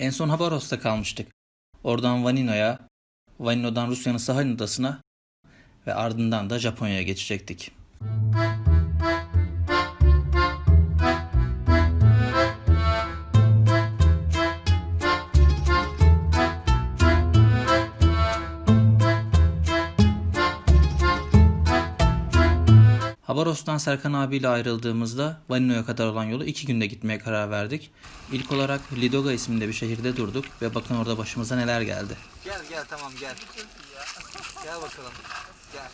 En son Habaros'ta kalmıştık. Oradan Vanino'ya, Vanino'dan Rusya'nın Sahalin Adası'na ve ardından da Japonya'ya geçecektik. Habaros'tan Serkan abiyle ayrıldığımızda Vanino'ya kadar olan yolu iki günde gitmeye karar verdik. İlk olarak Lidoga isminde bir şehirde durduk ve bakın orada başımıza neler geldi. Gel gel tamam gel. Gel bakalım. Gel.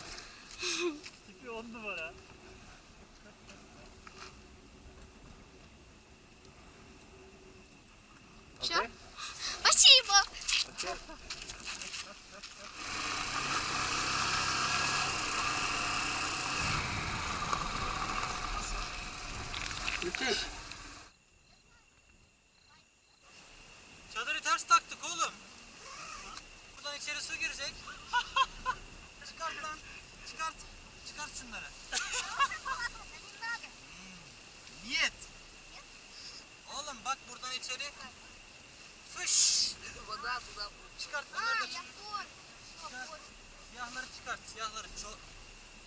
Tipi on numara.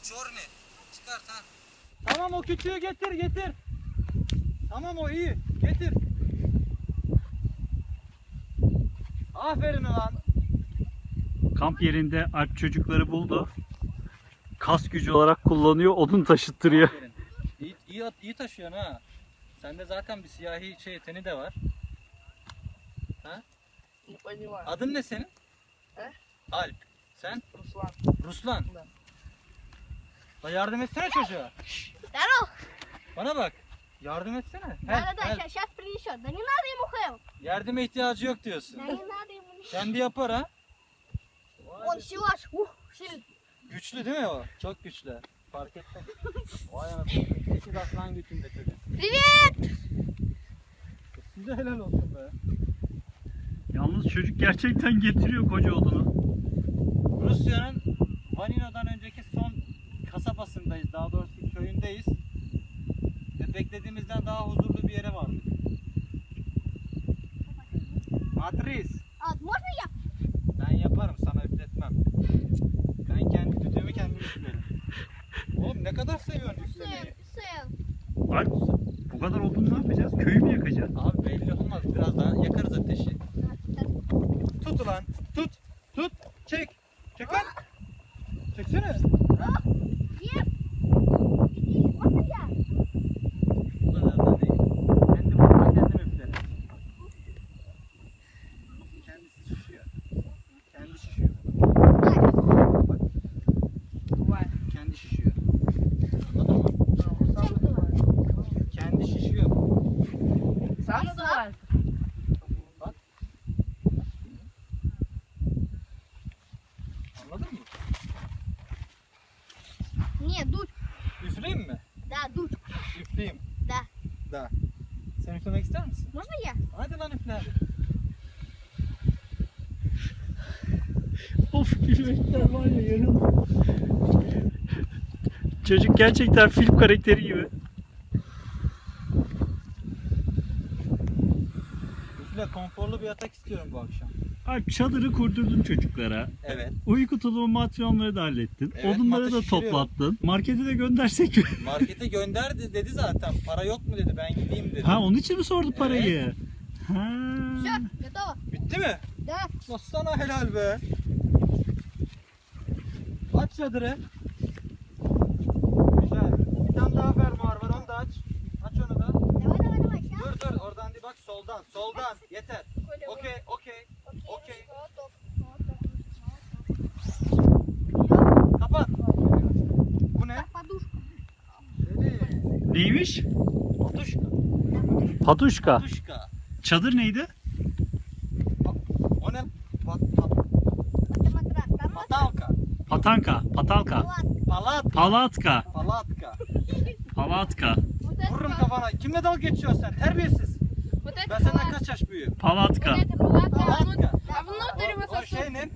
Çorni. Çıkart ha. Tamam o küçüğü getir getir. Tamam o iyi. Getir. Aferin ulan. Kamp yerinde Alp çocukları buldu. Kas gücü olarak kullanıyor, odun taşıttırıyor. İyi, iyi, at- iyi taşıyorsun ha. Sende zaten bir siyahi şey teni de var. Adın ne senin? He? Alp. Sen? Ruslan. Ruslan. Ben. La yardım etsene çocuğa. Здорово. Bana bak. Yardım etsene. Help, Да-да-да, help. сейчас, принесет. Да не надо ему help. Yardıma ihtiyacı yok diyorsun. Да не надо ему. Kendi yapar ha. Он силач. Ух, сильный. Güçlü değil mi o? Çok güçlü. Fark ettim. Vay anasını. Sekiz aslan gücünde çocuk. Привет. Size helal olsun be. Yalnız çocuk gerçekten getiriyor koca odunu. Rusya'nın Vanino'dan önceki son kasabasındayız. Daha doğrusu köyündeyiz. Ve beklediğimizden daha huzurlu bir yere vardık. Adres. Atmaz mı yap? Ben yaparım sana üfletmem. Ben kendi tütüğümü kendim üflerim. Oğlum ne kadar seviyorsun üflemeyi? Sev, sev. Bu kadar odun ne yapacağız? Köyü mü yakacağız? Abi belli olmaz. Biraz daha Üfleyeyim. Da. Da. Sen üflemek ister misin? Baba ya. Hadi lan üfle. of gülmekten var ya yarım. Çocuk gerçekten film karakteri gibi. Üfle konforlu bir yatak istiyorum bu akşam. Alp çadırı kurdurdun çocuklara. Evet. Uyku tulumu matyonları da hallettin. Evet, Odunları matı da şişiriyorum. toplattın. Markete de göndersek mi? Markete gönder de- dedi zaten. Para yok mu dedi ben gideyim dedi. ha onun için mi sordu parayı? Ha. Все, готово. Bitti mi? Да. Nasıl sana helal be. Aç çadırı. Güzel. Bir tane daha fermuar var onu da aç. Aç onu da. Давай, давай, давай. Сейчас. Dur dur oradan değil bak soldan. Soldan. Yeter. Okey okey. Okey. Patuşka. Patuşka. Çadır neydi? O ne? Pat, pat, patalka. Patanka. Patalka. Palatka. Palatka. Palatka. Palatka. Vururum kafana. Kimle dalga geçiyorsun sen? Terbiyesiz. Ben senden kaç yaş büyüğüm? Palatka. Palatka. Bunlar derim esasında. O şey ne?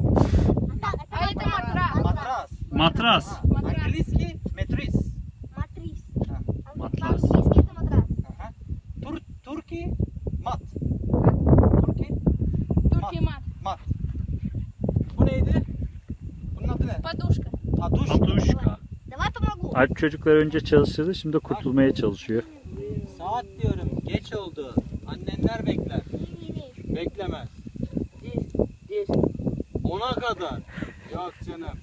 Matras. Matras. Alp çocuklar önce çalışırdı şimdi kurtulmaya çalışıyor. Saat diyorum geç oldu. Annenler bekler. Beklemez. Ona kadar. Yok canım.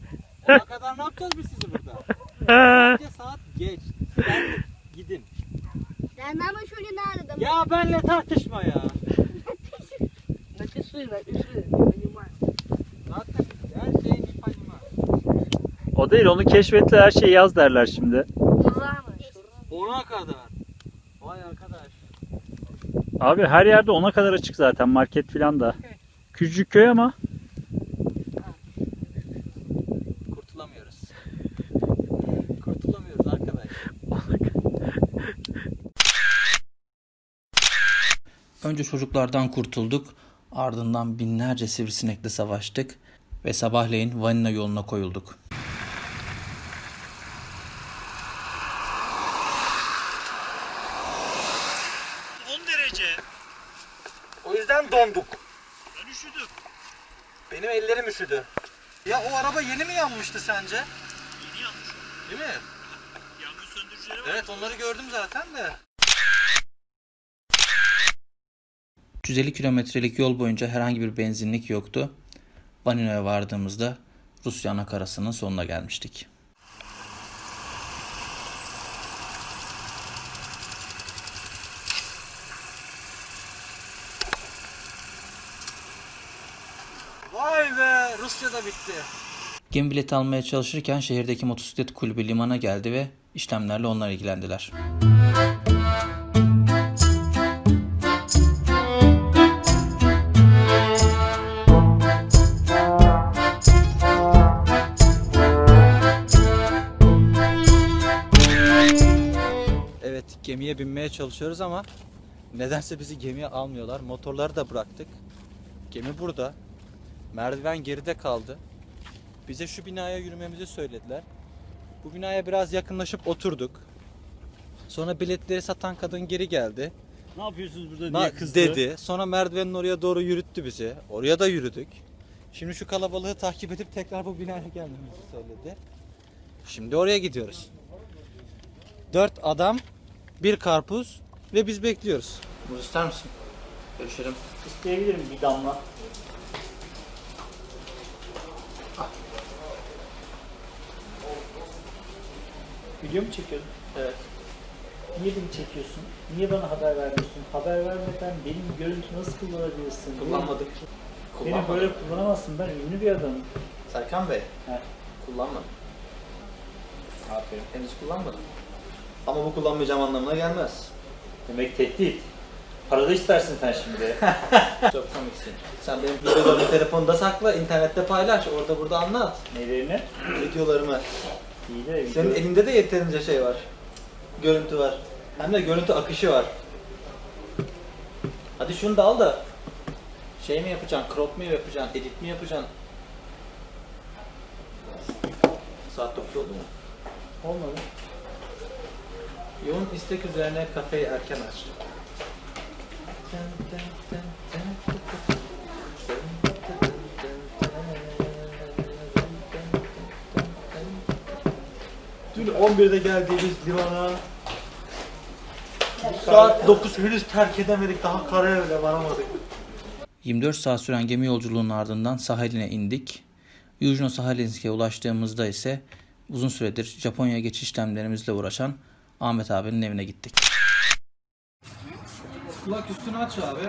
Ona kadar ne yapacağız biz sizi burada? Bence saat geç. Sen gidin. Ben ama şöyle ne aradım? Ya benle tartışma ya. Ne Tartışma. Tartışma. Tartışma. O değil onu keşfetle her şeyi yaz derler şimdi. Ona kadar. Vay arkadaş. Abi her yerde ona kadar açık zaten market filan da. Küçücük köy ama Kurtulamıyoruz. Kurtulamıyoruz arkadaş. Önce çocuklardan kurtulduk, ardından binlerce sivrisinekle savaştık ve sabahleyin Vanina yoluna koyulduk. Yüzden donduk. Ben üşüdüm. Benim ellerim üşüdü. Ya o araba yeni mi yanmıştı sence? Yeni yanmış. Değil mi? Yangın söndürücüleri var. Evet onları gördüm zaten de. 350 kilometrelik yol boyunca herhangi bir benzinlik yoktu. Vanino'ya vardığımızda Rusya anakarasının sonuna gelmiştik. Vay be Rusya da bitti. Gemi bileti almaya çalışırken şehirdeki motosiklet kulübü limana geldi ve işlemlerle onlar ilgilendiler. Evet gemiye binmeye çalışıyoruz ama nedense bizi gemiye almıyorlar. Motorları da bıraktık. Gemi burada. Merdiven geride kaldı. Bize şu binaya yürümemizi söylediler. Bu binaya biraz yakınlaşıp oturduk. Sonra biletleri satan kadın geri geldi. Ne yapıyorsunuz burada Na- diye kızdı. dedi. Sonra merdivenin oraya doğru yürüttü bizi. Oraya da yürüdük. Şimdi şu kalabalığı takip edip tekrar bu binaya gelmemizi söyledi. Şimdi oraya gidiyoruz. Dört adam, bir karpuz ve biz bekliyoruz. Muz ister misin? Görüşelim. İsteyebilirim bir damla. Video mu çekiyorsun? Evet. Niye beni çekiyorsun? Niye bana haber vermiyorsun? Haber vermeden benim görüntü nasıl kullanabilirsin? Kullanmadık. Beni, beni böyle kullanamazsın. Ben ünlü bir adamım. Serkan Bey. He. Kullanmadım. Aferin. Henüz kullanmadım. Ama bu kullanmayacağım anlamına gelmez. Demek tehdit. Para da istersin sen şimdi. Çok komiksin. Sen benim videolarımı telefonda sakla, internette paylaş, orada burada anlat. Nelerini? Videolarımı. De video... Senin elinde de yeterince şey var. Görüntü var. Hem de görüntü akışı var. Hadi şunu da al da. Şey mi yapacaksın, crop mu yapacaksın, edit mi yapacaksın? Saat 9 oldu mu? Olmadı. Yoğun istek üzerine kafeyi erken aç. Dün 11'de geldiğimiz limana saat 9 henüz terk edemedik daha karaya bile varamadık. 24 saat süren gemi yolculuğunun ardından sahiline indik. Yujno Sahalinski'ye ulaştığımızda ise uzun süredir Japonya'ya geçiş işlemlerimizle uğraşan Ahmet abinin evine gittik. Kulak üstünü aç abi.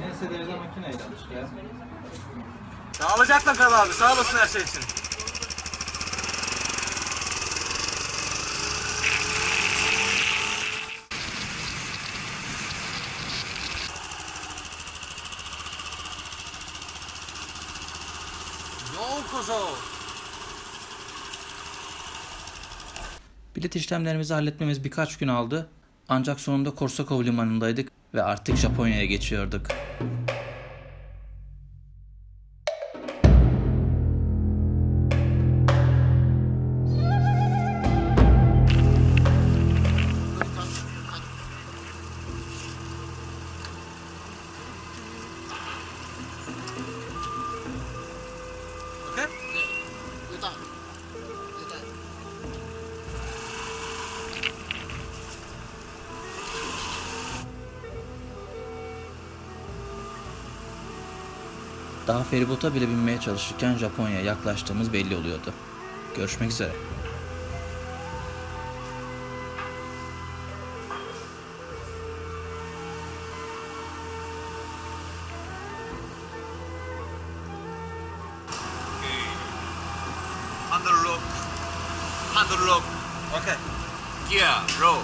Neyse derece makineyle aç ya. Sağlıcakla kal abi. Sağ olasın her şey için. Yokozo. Bilet işlemlerimizi halletmemiz birkaç gün aldı. Ancak sonunda Korsakov limanındaydık ve artık Japonya'ya geçiyorduk. Daha feribota bile binmeye çalışırken Japonya'ya yaklaştığımız belli oluyordu. Görüşmek üzere. Handle lock. Handle lock. Okay. Gear, row.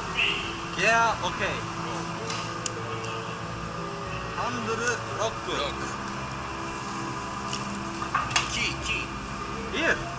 Yeah, okay. Rock. Lock. Yeah.